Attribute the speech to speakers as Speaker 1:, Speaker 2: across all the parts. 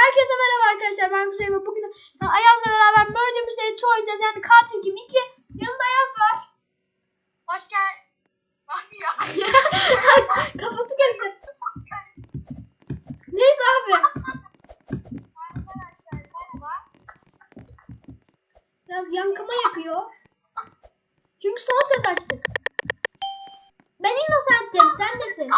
Speaker 1: Herkese merhaba arkadaşlar ben Kuzey ve bugün Ayaz'la beraber Murder Mystery 2 oynayacağız yani katil kim 2 yanında Ayaz var.
Speaker 2: Hoş gel.
Speaker 1: Kafası karıştı. Neyse abi. Biraz yankıma yapıyor. Çünkü son ses açtık. Ben Innocent'im sen
Speaker 2: ediyorum.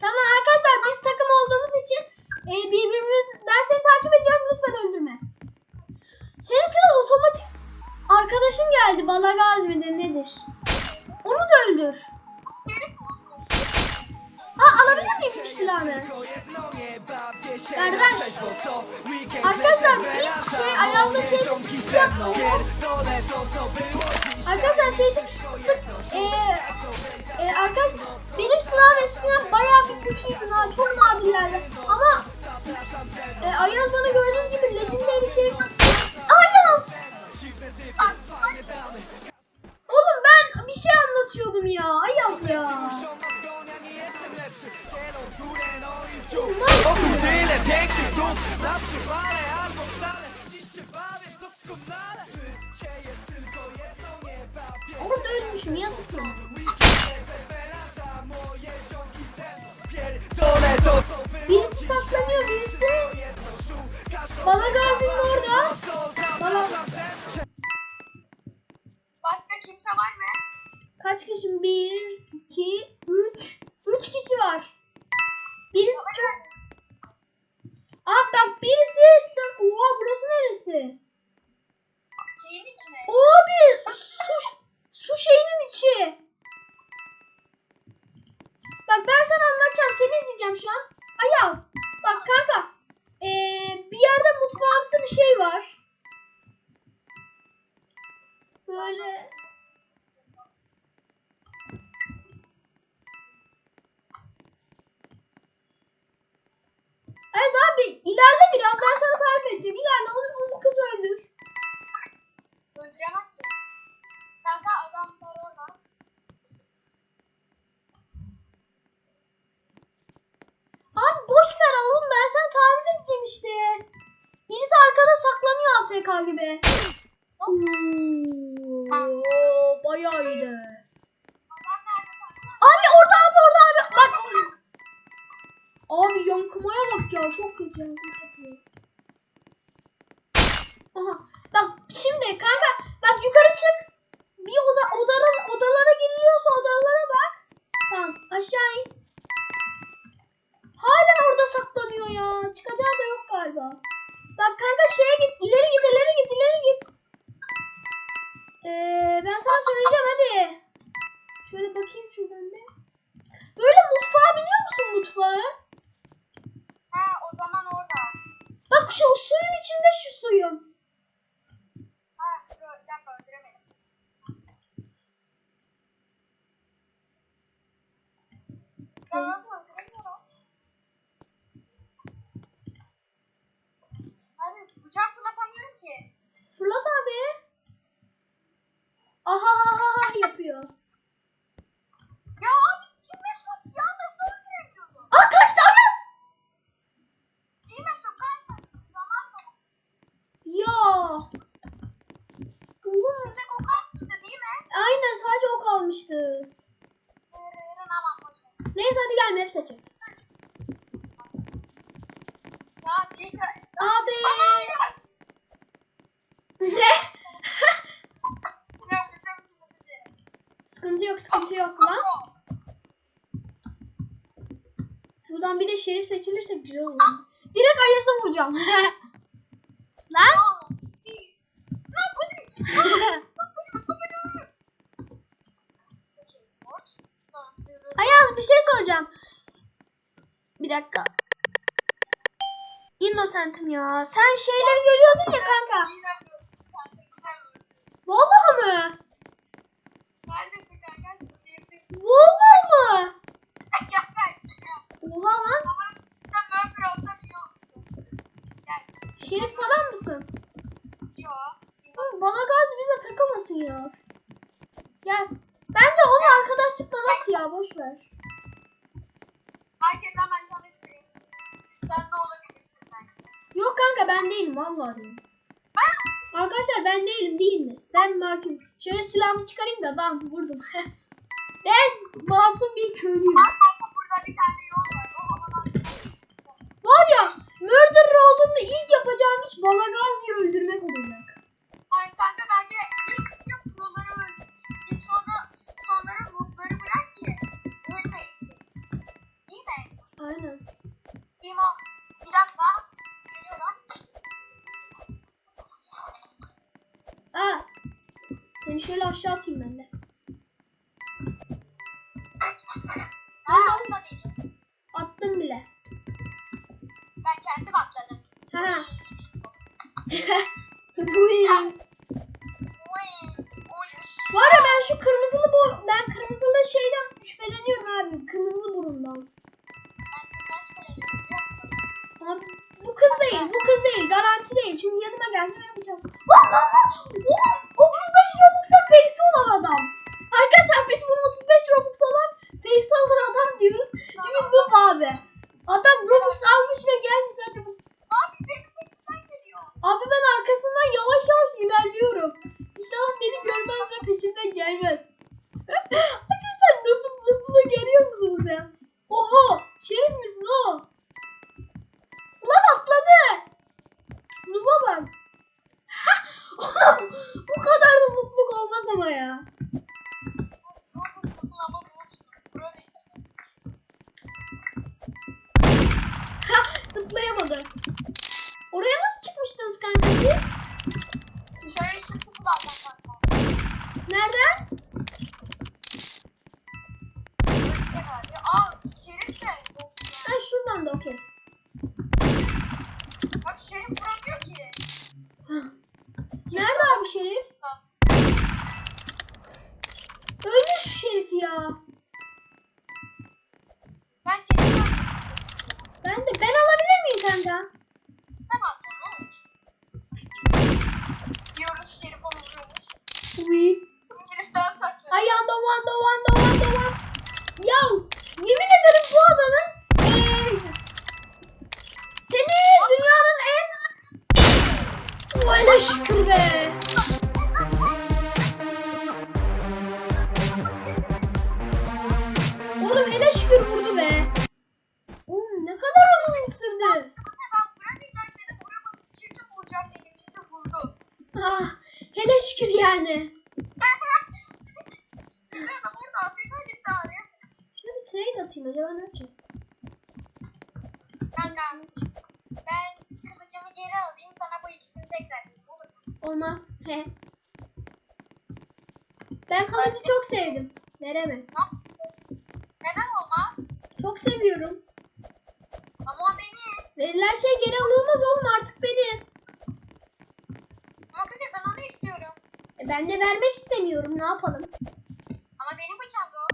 Speaker 1: tamam arkadaşlar biz takım olduğumuz için e, birbirimiz ben seni takip ediyorum lütfen öldürme. Senin sana otomatik arkadaşın geldi balagaz midir nedir? Onu da öldür. Aa alabilir miyim bir silahını? Kardeş. Arkadaşlar bir şey ayağımda şey Arkadaşlar şey eee e, arkadaş benim silahım eskiden bayağı bir güçlüydü ha çok nadirlerdi. Ama e, Ayaz bana gördüğünüz gibi legendary şey Ayaz! Oğlum ben bir şey anlatıyordum ya Ayaz ya.
Speaker 3: Tyle pięknych dróg
Speaker 1: saklanıyor birisi Balagaz'ın orada Bala
Speaker 2: Başka kimse var mı?
Speaker 1: Kaç kişi? Bir, iki, üç. Üç kişi var. Birisi çok... Aa bak birisi... sen- Oha burası neresi?
Speaker 2: Şeyin içine.
Speaker 1: Abi su, su şeyinin içi. Bak ben sana anlatacağım. Seni izleyeceğim şu an. Ayaz. Bak kanka. Ee, bir yerde mutfağımsı bir şey var. Böyle... AFK gibi. Oo, ben sana söyleyeceğim hadi. Şöyle bakayım şuradan bir. Böyle mutfağa biliyor musun mutfağı?
Speaker 2: Ha o zaman orada.
Speaker 1: Bak şu suyun içinde şu suyun.
Speaker 2: Ha bir dakika öldüremedim. Ben nasıl öldüremiyorum? Abi bıçak fırlatamıyorum ki.
Speaker 1: Fırlat abi. Aha ha ha ha yapıyor.
Speaker 2: Ya abi kim Mesut ya nasıl öldüremiyorum?
Speaker 1: Aa kaçtı Ayaz.
Speaker 2: Kim Mesut kanka? Zaman mı?
Speaker 1: Oğlum
Speaker 2: Size koku atmıştı değil mi?
Speaker 1: aynen sadece o kalmıştı. Neyse hadi gel map seçelim. Abi. Ne? Sıkıntı yok sıkıntı yok lan. Şuradan bir de şerif seçilirse güzel olur. Direkt Ayaz'ı vuracağım. lan. Ayaz bir şey soracağım. Bir dakika. Innocent'im ya. Sen şeyleri görüyordun ya kanka. Vallahi mı? Vallahi mı? Oha lan. Şerif falan mısın?
Speaker 2: Yo.
Speaker 1: Bana gaz bize takılmasın ya. Gel. Bence onu arkadaşlıktan at ya boş ver.
Speaker 2: Herkes hemen çalışmayın. Sen de olur.
Speaker 1: Yok kanka ben değilim vallahi değilim. Arkadaşlar ben değilim değil mi? Ben mahkum. Şöyle silahımı çıkarayım da bam vurdum. ben masum bir köylüyüm. Aa. Seni şöyle aşağı atayım ben de.
Speaker 2: Aa atma beni.
Speaker 1: Attım bile.
Speaker 2: Ben kendim atladım.
Speaker 1: Ha.
Speaker 2: İyiymiş bu.
Speaker 1: Uy.
Speaker 2: Uy, uy.
Speaker 1: Var ya ben şu kırmızılı bu ben kırmızılı şeyden şüpheleniyorum abi. Kırmızılı burundan. Abi bu kız değil, bu kız değil. Garanti değil. Çünkü yanıma geldi benim. Lan lan lan! Oğlum 35 Robux'a face olan adam. Arkadaşlar biz bunu 35 Robux olan face olan adam diyoruz. Çünkü bu abi. Adam Robux almış ama ya. Ha zıplayamadı. Oraya nasıl çıkmıştınız kanka siz? Nereden?
Speaker 2: Aa şerif de.
Speaker 1: Ha şuradan da okey.
Speaker 2: Bak şerif vuramıyor ki.
Speaker 1: Nerede abi şerif? Şerif ya.
Speaker 2: Ben vuramıyorum.
Speaker 1: Ben de ben alabilir miyim kanka? Şükür vurdu be. Oğlum ne kadar uzun sürdü. Ah, hele şükür yani. Şuna bir trade atayım acaba ne yapacağım?
Speaker 2: Kanka. Ben kılıcımı geri alayım. Sana bu ikisini tekrar. Olur mu?
Speaker 1: Olmaz. He. Ben kalıcı çok sevdim. Veremem.
Speaker 2: Ne?
Speaker 1: Çok seviyorum.
Speaker 2: Ama benim.
Speaker 1: Verilen şey geri alınmaz oğlum artık benim.
Speaker 2: Ama kanka ben onu istiyorum.
Speaker 1: E ben de vermek istemiyorum. Ne yapalım?
Speaker 2: Ama benim bıçağım o.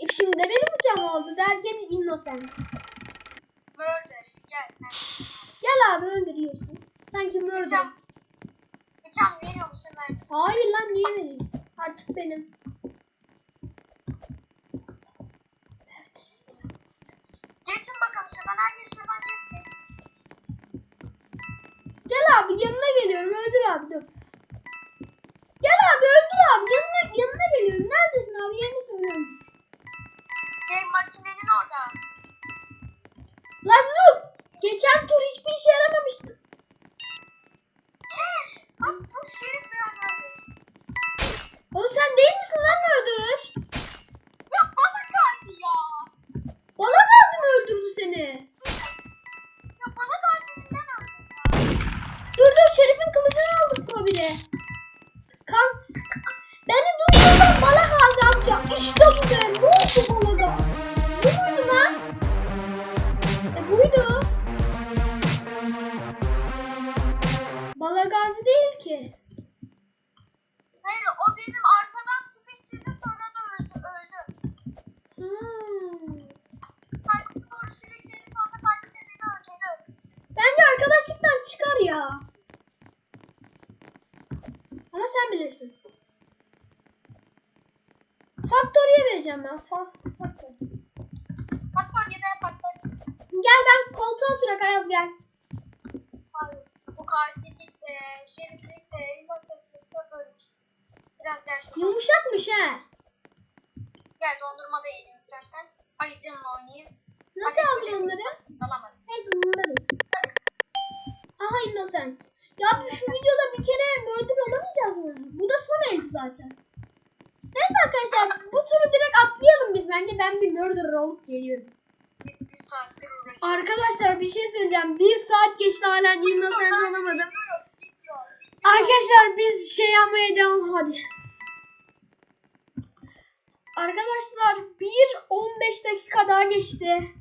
Speaker 1: E şimdi de benim bıçağım oldu derken innocent.
Speaker 2: Murder. Gel sen.
Speaker 1: Gel abi öldürüyorsun. Sanki murder.
Speaker 2: Bıçağım. Bıçağım veriyor musun ben?
Speaker 1: Hayır lan niye vereyim? Artık benim.
Speaker 2: Geçsin.
Speaker 1: Gel abi yanına geliyorum. Öldür abi dur. Gel abi öldür abi. Yanına, yanına geliyorum. Neredesin abi? Yerini söylüyorum.
Speaker 2: Şey makinenin orada.
Speaker 1: Lan noob. Geçen tur hiçbir işe yaramamıştı. İşte bu be. Ne oldu bala gazi? Bu muydu lan? E buydu. Bala gazi değil ki.
Speaker 2: Hayır o benim arkadan sıkıştırdı sonra da öldü. Öldü.
Speaker 1: Hmm.
Speaker 2: Kalbisi doğru sürükledi sonra kalbisi beni öldürdü.
Speaker 1: Bence arkadaşlıktan çıkar ya. Ama sen bilirsin. Vereceğim ben. Fa Factory.
Speaker 2: Patlar yine patlar.
Speaker 1: Gel ben koltuğa oturak Ayaz gel.
Speaker 2: Abi şeriflikle Innocent'lıkla böyle. Biraz ders
Speaker 1: Yumuşakmış he.
Speaker 2: Gel dondurma da yiyelim istersen. Ayıcımla oynayayım.
Speaker 1: Nasıl aldın onları?
Speaker 2: Alamadım.
Speaker 1: Neyse umurumda değil. Aha Innocent. Ya biz şu videoda bir kere murder olamayacağız mı? Bu da son el zaten. Neyse arkadaşlar bu turu direkt atlayalım biz bence. Ben bir murderer olup geliyorum. Arkadaşlar bir şey söyleyeceğim. Bir saat geçti hala Innocent olamadım. Arkadaşlar biz şey yapmaya devam hadi. Arkadaşlar bir 15 dakika daha geçti.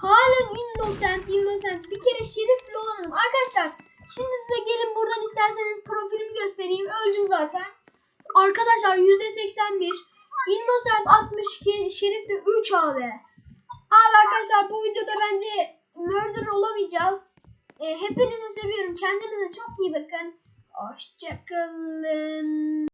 Speaker 1: Halen innocent, innocent. Bir kere şerifli olamadım. Arkadaşlar şimdi size gelin buradan isterseniz profilimi göstereyim. Öldüm zaten. Arkadaşlar %81. Innocent 62, şerif de 3 abi. Abi arkadaşlar bu videoda bence murder olamayacağız. E, hepinizi seviyorum. Kendinize çok iyi bakın. Hoşçakalın.